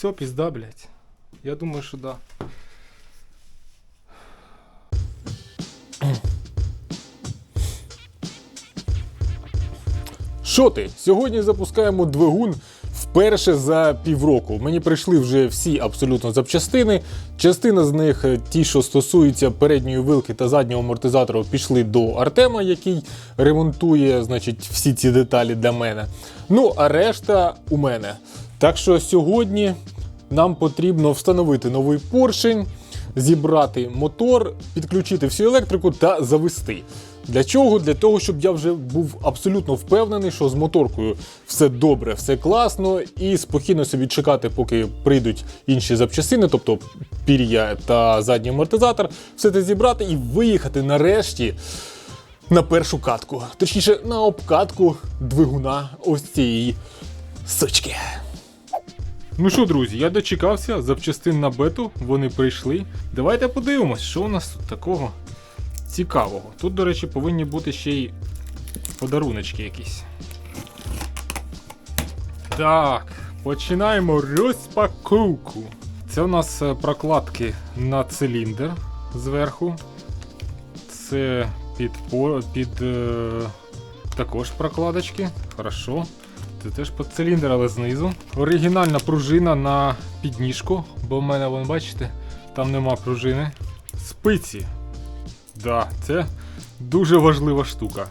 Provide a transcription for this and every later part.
все, пізда, блядь. Я думаю, що да. Що ти? Сьогодні запускаємо двигун вперше за півроку. Мені прийшли вже всі абсолютно запчастини. Частина з них, е, ті, що стосуються передньої вилки та заднього амортизатора, пішли до Артема, який ремонтує значить, всі ці деталі для мене. Ну, а решта у мене. Так що сьогодні нам потрібно встановити новий поршень, зібрати мотор, підключити всю електрику та завести. Для чого? Для того, щоб я вже був абсолютно впевнений, що з моторкою все добре, все класно, і спокійно собі чекати, поки прийдуть інші запчастини, тобто пір'я та задній амортизатор, все це зібрати і виїхати нарешті на першу катку. Точніше, на обкатку двигуна ось цієї сучки. Ну що, друзі, я дочекався запчастин на бету, вони прийшли. Давайте подивимось, що у нас тут такого цікавого. Тут, до речі, повинні бути ще й подаруночки якісь. Так, починаємо розпаковку. Це у нас е, прокладки на циліндр зверху. Це під, під е, також прокладочки. Хорошо. Це теж під циліндр, але знизу. Оригінальна пружина на підніжку, бо в мене, вон, бачите, там нема пружини. Спиці. Да, це дуже важлива штука.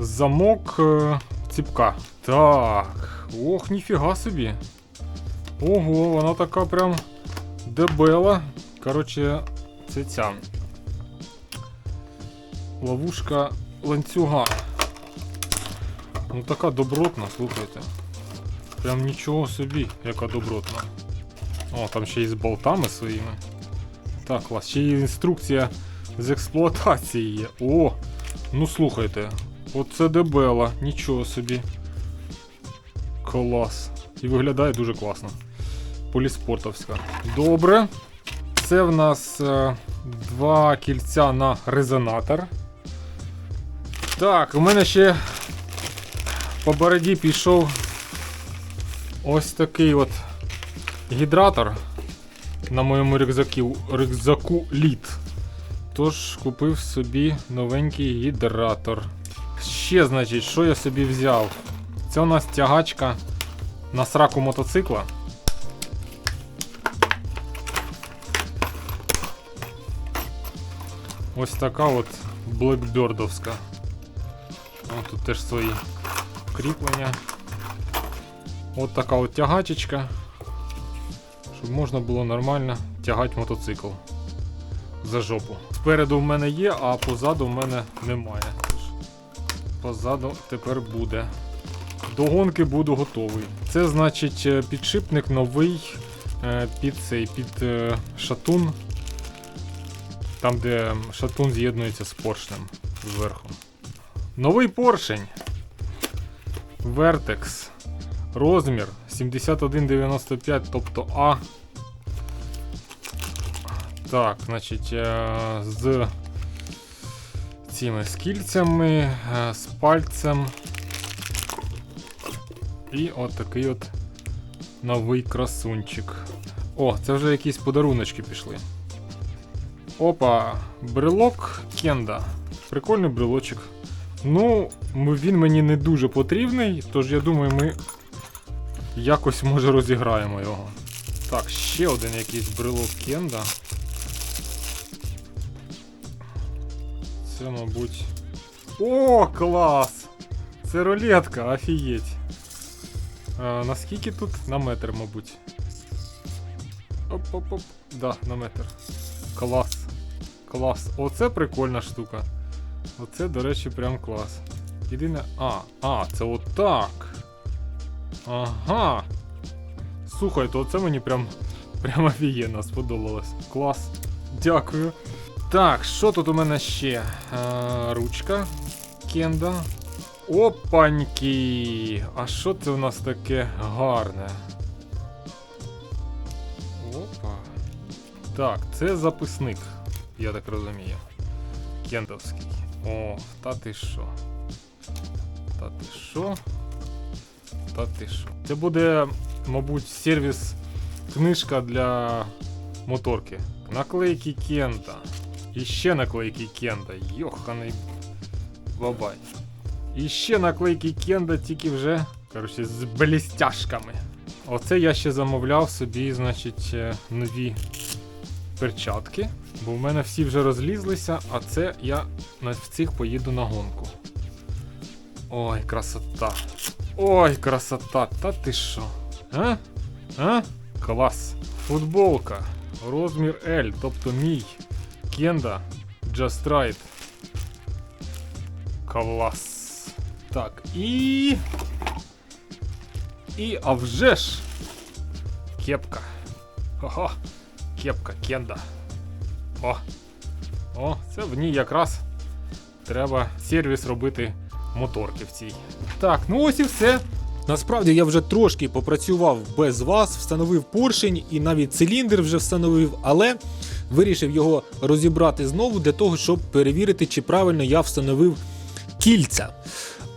Замок е, ціпка. Так. Ох, ніфіга собі. Ого, вона така прям дебела. Коротше, це ця. Ловушка ланцюга. Ну така добротна, слухайте. Прям нічого собі, яка добротна. О, там ще й з болтами своїми. Так, клас. Ще й інструкція з експлуатації є. О! Ну слухайте. Оце дебела, нічого собі. Клас. І виглядає дуже класно. Поліспортовська. Добре. Це в нас е, два кільця на резонатор. Так, у мене ще по бороді пішов ось такий от гідратор на моєму рюкзаку, рюкзаку літ. Тож купив собі новенький гідратор. Ще, значить, що я собі взяв? Це у нас тягачка на сраку мотоцикла. Ось така от блекбердовська. Тут теж свої кріплення. От така от тягачечка. Щоб можна було нормально тягати мотоцикл за жопу. Спереду в мене є, а позаду в мене немає. Позаду тепер буде. До гонки буду готовий. Це значить е, підшипник новий е, під цей під е, шатун. Там, де шатун з'єднується з поршнем зверху. Новий поршень. Vertex. Розмір 7195, тобто А. Так, значить, е, з цими скільцями, е, з пальцем. І от такий от новий красунчик. О, це вже якісь подаруночки пішли. Опа, брелок Кенда. Прикольний брелочок. Ну, він мені не дуже потрібний, тож я думаю, ми якось може розіграємо його. Так, ще один якийсь брелок Кенда. Це, мабуть. О, клас! Це рулетка, офігеть. А, наскільки тут? На метр, мабуть. Оп-оп-оп. Да, на метр. Клас. Клас. Оце прикольна штука. Оце, до речі, прям клас. Єдине. А, а, це отак. Ага. Слухайте, оце мені прям прям офігенно сподобалось. Клас. Дякую. Так, що тут у мене ще? А, ручка. Кенда. Опаньки! А що це у нас таке гарне? Опа. Так, це записник, я так розумію. Кентовський. О, та ти що? Та ти що? Та ти що? Це буде, мабуть, сервіс книжка для моторки. Наклейки Кента. І ще наклейки Кента. Йоханий бабай. І ще наклейки Кенда, тільки вже, коротше, з блістяшками. Оце я ще замовляв собі, значить, е, нові перчатки. Бо в мене всі вже розлізлися, а це я в цих поїду на гонку. Ой, красота. Ой, красота. Та ти що? А? А? Клас. Футболка. Розмір L, тобто мій. Кенда. Just Right. Клас. Так, і. І, а вже ж. Кепка. Ого. Кепка Кенда. О. О, це в ній якраз треба сервіс робити моторки в цій. Так, ну ось і все. Насправді я вже трошки попрацював без вас, встановив поршень і навіть циліндр вже встановив, але вирішив його розібрати знову для того, щоб перевірити, чи правильно я встановив кільця.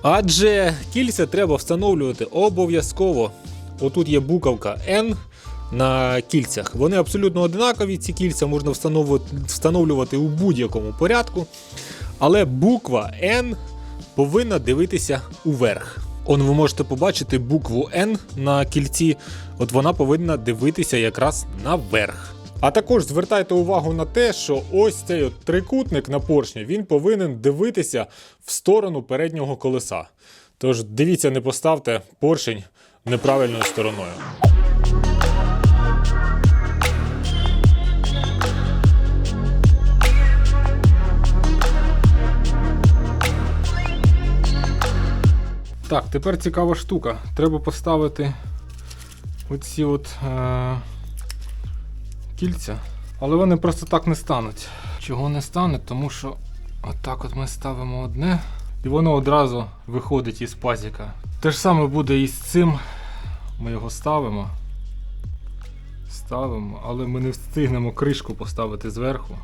Адже кільця треба встановлювати обов'язково. Отут є буковка N на кільцях. Вони абсолютно одинакові. Ці кільця можна встановлювати у будь-якому порядку. Але буква N повинна дивитися уверх. Он ви можете побачити букву N на кільці, от вона повинна дивитися якраз наверх. А також звертайте увагу на те, що ось цей от трикутник на поршні він повинен дивитися в сторону переднього колеса. Тож дивіться, не поставте поршень неправильною стороною. Так, тепер цікава штука. Треба поставити оці от е- кільця. Але вони просто так не стануть. Чого не стане? Тому що отак от ми ставимо одне, і воно одразу виходить із пазіка. Те ж саме буде і з цим. Ми його ставимо. Ставимо, але ми не встигнемо кришку поставити зверху.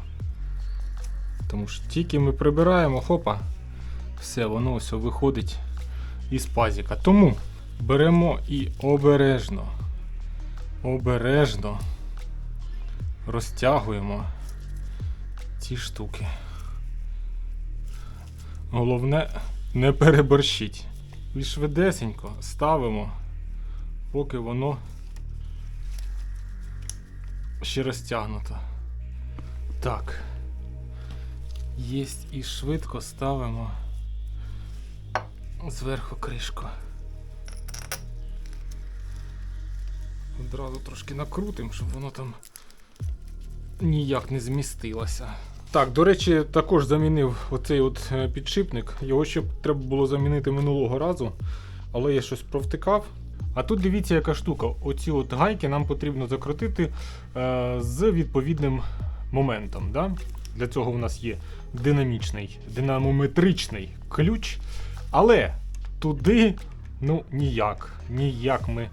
Тому що тільки ми прибираємо, хопа, все, воно ось виходить із пазіка. Тому беремо і обережно, обережно розтягуємо ці штуки. Головне, не переборщіть. І швидесенько ставимо, поки воно ще розтягнуто. Так. Єсть і швидко ставимо зверху кришку. Одразу трошки накрутимо, щоб воно там ніяк не змістилося. Так, до речі, також замінив оцей от е, підшипник. Його ще треба було замінити минулого разу, але я щось провтикав. А тут дивіться, яка штука. Оці от гайки нам потрібно закрутити е, з відповідним моментом. Да? Для цього в нас є динамічний, динамометричний ключ. Але туди ну ніяк, ніяк ми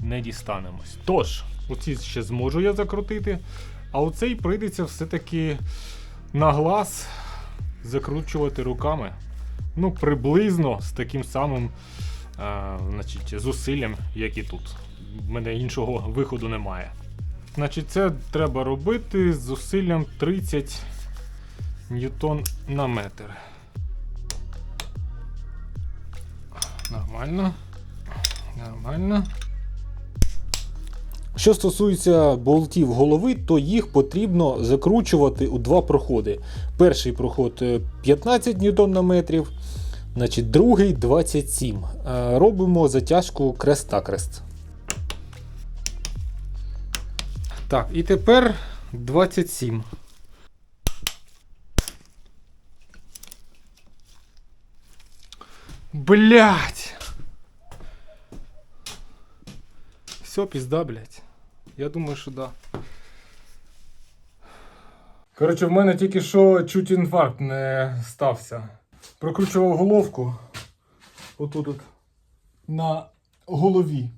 не дістанемось. Тож, оці ще зможу я закрутити, а оцей прийдеться все-таки на глаз закручувати руками. Ну, приблизно з таким самим а, значить, зусиллям, як і тут. У мене іншого виходу немає. Значить, це треба робити з зусиллям 30 ньютон на метр. Нормально. Нормально. Що стосується болтів голови, то їх потрібно закручувати у два проходи. Перший проход е, 15 ньютон на метрів, значить другий 27. Е, Робимо затяжку крест-накрест. Так, і тепер 27. Блять! Все, пізда, блять. Я думаю, що да. Коротше, в мене тільки що чуть інфаркт не стався. Прокручував головку. Отут от на голові.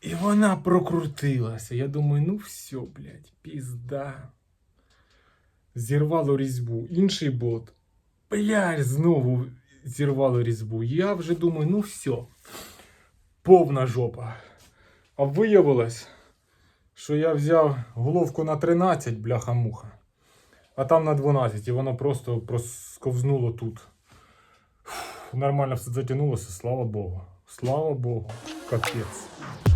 І вона прокрутилася. Я думаю, ну все, блядь, пізда. Зірвало різьбу. Інший бот. Блядь, знову зірвало різьбу. Я вже думаю, ну все. Повна жопа. А виявилось, що я взяв головку на 13, бляха-муха, а там на 12, і воно просто просковзнуло тут. Фух, Нормально все затягнулося, слава Богу. Слава Богу. Капець.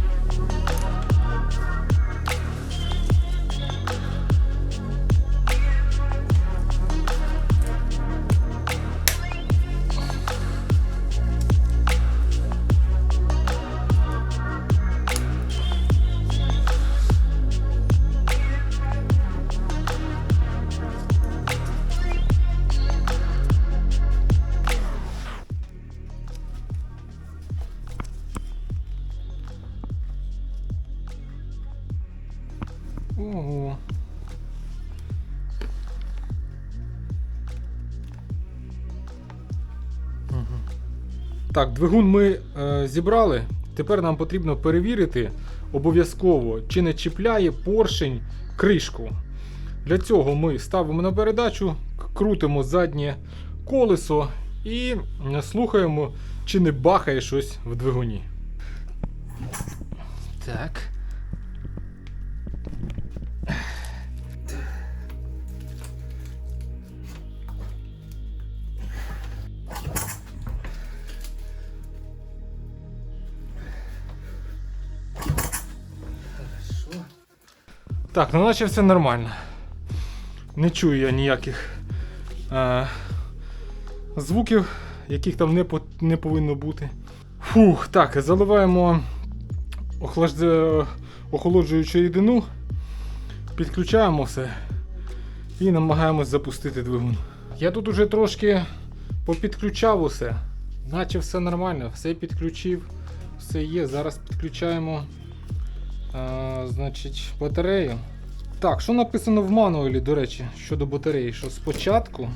Так, двигун ми е, зібрали. Тепер нам потрібно перевірити обов'язково, чи не чіпляє поршень кришку. Для цього ми ставимо на передачу, крутимо заднє колесо і слухаємо, чи не бахає щось в двигуні. Так. Так, ну наче все нормально. Не чую я ніяких е, звуків, яких там не, по, не повинно бути. Фух, так, заливаємо охлажд... охолоджуючу рідину, підключаємо все і намагаємось запустити двигун. Я тут уже трошки попідключав усе, наче все нормально, все підключив, все є. Зараз підключаємо значить, батарею. Так, що написано в мануалі, до речі, щодо батареї? Що спочатку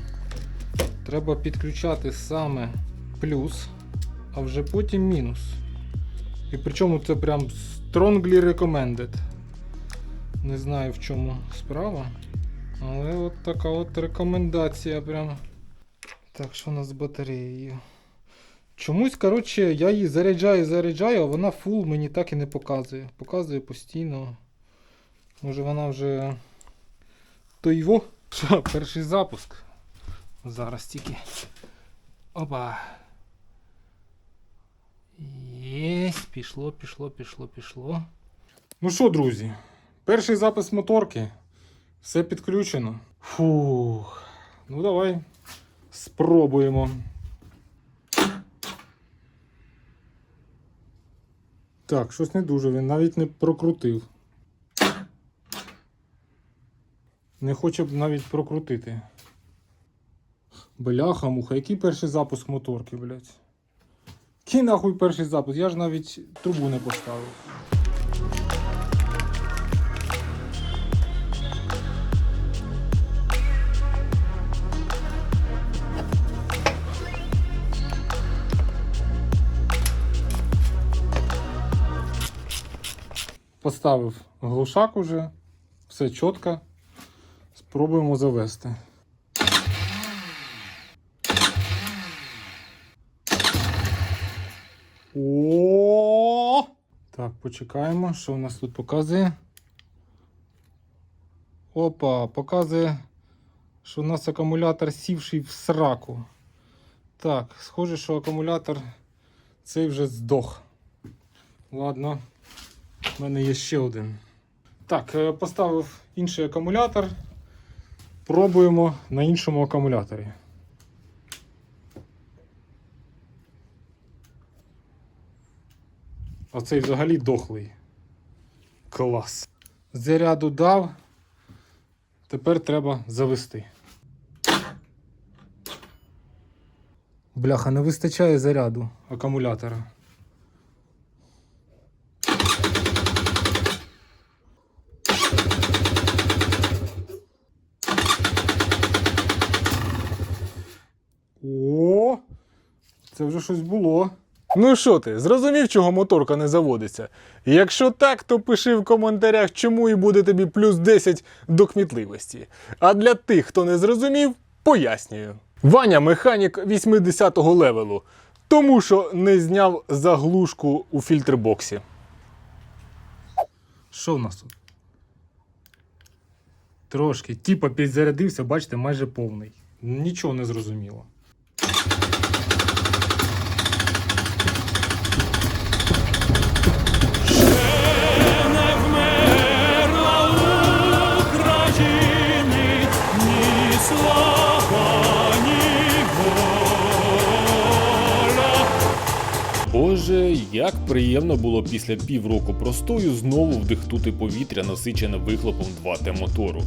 треба підключати саме плюс, а вже потім мінус. І причому це прям strongly recommended. Не знаю в чому справа. Але от така от рекомендація прям. Так, що у нас з батареєю? Чомусь, коротше, я її заряджаю, заряджаю, а вона фул мені так і не показує. Показує постійно. Може вона вже. То його. Що, перший запуск. Зараз тільки. Опа. Єсть, пішло, пішло, пішло, пішло. Ну що, друзі, перший запис моторки. Все підключено. Фух. Ну давай спробуємо. Так, щось не дуже, він навіть не прокрутив. Не хоче б навіть прокрутити. Бляха, муха, який перший запуск моторки, блядь? Який нахуй перший запуск? Я ж навіть трубу не поставив. Поставив глушак уже, все чітко. Спробуємо завести. О! Так, почекаємо, що у нас тут показує. Опа, показує, що у нас акумулятор сівший в сраку. Так, схоже, що акумулятор цей вже здох. Ладно, у мене є ще один. Так, е, поставив інший акумулятор. Пробуємо на іншому акумуляторі. Оцей взагалі дохлий. Клас. Заряду дав. Тепер треба завести. Бляха, не вистачає заряду акумулятора. О, це вже щось було. Ну що ти, зрозумів, чого моторка не заводиться? Якщо так, то пиши в коментарях, чому і буде тобі плюс 10 до кмітливості. А для тих, хто не зрозумів, пояснюю. Ваня механік 80-го левелу, тому що не зняв заглушку у фільтрбоксі. Що в нас тут? Трошки. Типа підзарядився, бачите, майже повний. Нічого не зрозуміло. Як приємно було після півроку простою знову вдихнути повітря, насичене вихлопом 2Т мотору.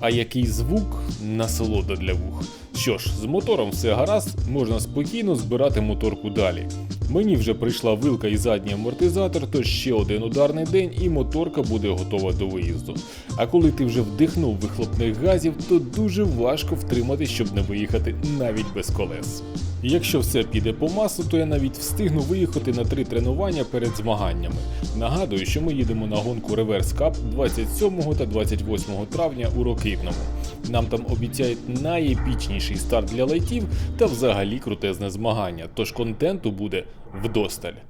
А який звук насолода для вух. Що ж, з мотором все гаразд, можна спокійно збирати моторку далі. Мені вже прийшла вилка і задній амортизатор, тож ще один ударний день і моторка буде готова до виїзду. А коли ти вже вдихнув вихлопних газів, то дуже важко втримати, щоб не виїхати навіть без колес. Якщо все піде по маслу, то я навіть встигну виїхати на три тренування перед змаганнями. Нагадую, що ми їдемо на гонку Reverse Cup 27 та 28 травня у Рокитному. Нам там обіцяють найепічніший старт для лайтів та взагалі крутезне змагання, тож контенту буде вдосталь.